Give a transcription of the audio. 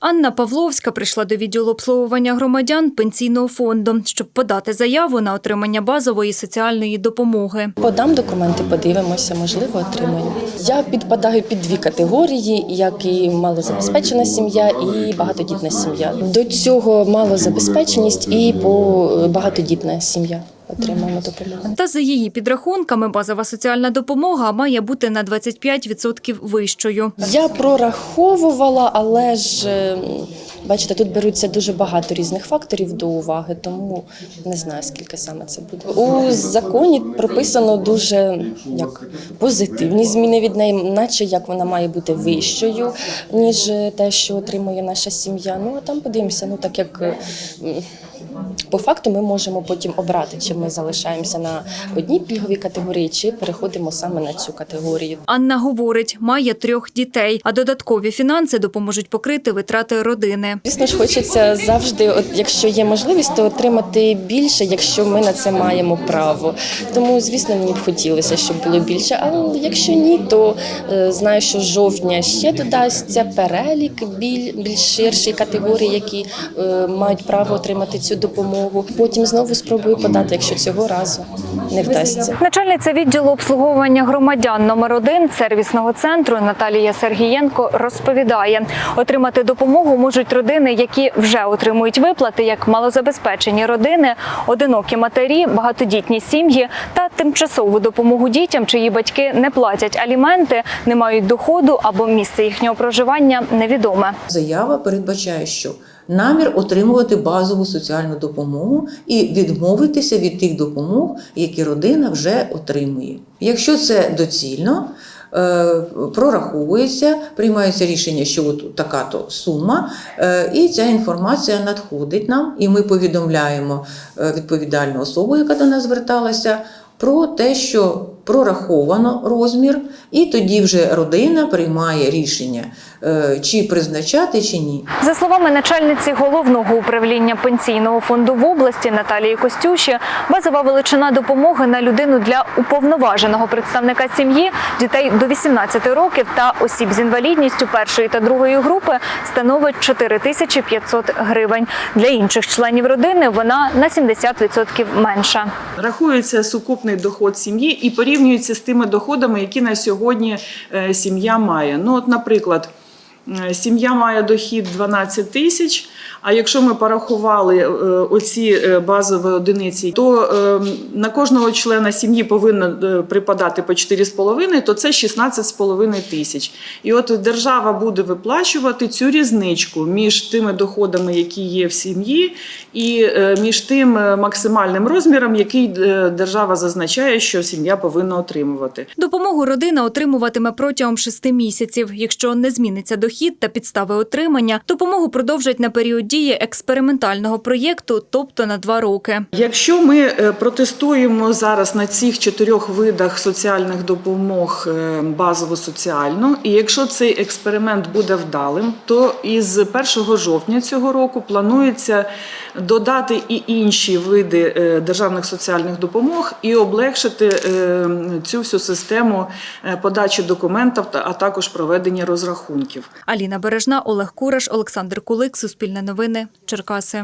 Анна Павловська прийшла до відділу обслуговування громадян пенсійного фонду, щоб подати заяву на отримання базової соціальної допомоги. Подам документи, подивимося, можливо, отримаю. Я підпадаю під дві категорії, як і малозабезпечена сім'я, і багатодітна сім'я. До цього малозабезпеченість і багатодітна сім'я отримаємо допомогу. Та за її підрахунками, базова соціальна допомога має бути на 25% вищою. Я прораховувала, але ж е, бачите, тут беруться дуже багато різних факторів до уваги, тому не знаю скільки саме це буде. У законі прописано дуже як позитивні зміни від неї, наче як вона має бути вищою, ніж те, що отримує наша сім'я. Ну а там подивимося, ну так як. По факту ми можемо потім обрати, чи ми залишаємося на одній пільговій категорії, чи переходимо саме на цю категорію. Анна говорить, має трьох дітей, а додаткові фінанси допоможуть покрити витрати родини. Звісно ж, хочеться завжди, от якщо є можливість, то отримати більше, якщо ми на це маємо право. Тому, звісно, мені б хотілося, щоб було більше. Але якщо ні, то е, знаю, що жовтня ще додасться перелік більш ширший категорії, які е, мають право отримати цю допомогу. Потім знову спробую подати, якщо цього разу не вдасться. Начальниця відділу обслуговування громадян номер 1 сервісного центру Наталія Сергієнко розповідає, отримати допомогу можуть родини, які вже отримують виплати, як малозабезпечені родини, одинокі матері, багатодітні сім'ї та тимчасову допомогу дітям, чиї батьки не платять аліменти, не мають доходу або місце їхнього проживання невідоме. Заява передбачає, що намір отримувати базову соціальну допомогу і відмовитися від тих допомог, які родина вже отримує. Якщо це доцільно, е, прораховується, приймається рішення, що от така то сума, е, і ця інформація надходить нам, і ми повідомляємо е, відповідальну особу, яка до нас зверталася, про те, що прораховано розмір, і тоді вже родина приймає рішення, е, чи призначати, чи ні. За словами начальниці головного управління пенсійного фонду в області Наталії Костюші, базова величина допомоги на людину для уповноваженого представника сім'ї, дітей до 18 років та осіб з інвалідністю першої та другої групи становить 4500 гривень. Для інших членів родини вона на 70% менша. Рахується сукупний доход сім'ї і порівнюється з тими доходами, які на сьогодні е, сім'я має. Ну, от, наприклад, сім'я має дохід 12 тисяч. А якщо ми порахували е, оці е, базові одиниці, то е, на кожного члена сім'ї повинно е, припадати по 4,5, то це 16,5 тисяч. І от держава буде виплачувати цю різничку між тими доходами, які є в сім'ї, і між тим максимальним розміром, який держава зазначає, що сім'я повинна отримувати. Допомогу родина отримуватиме протягом шести місяців. Якщо не зміниться дохід та підстави отримання, допомогу продовжать на період дії експериментального проєкту, тобто на два роки. Якщо ми е, протестуємо зараз на цих чотирьох видах соціальних допомог е, базово соціальну, і якщо цей експеримент буде вдалим, то із 1 жовтня цього року планується додати і інші види е, державних соціальних допомог і облегшити цю всю систему подачі документів, а також проведення розрахунків. Аліна Бережна, Олег Кураш, Олександр Кулик, Суспільне новини, Черкаси.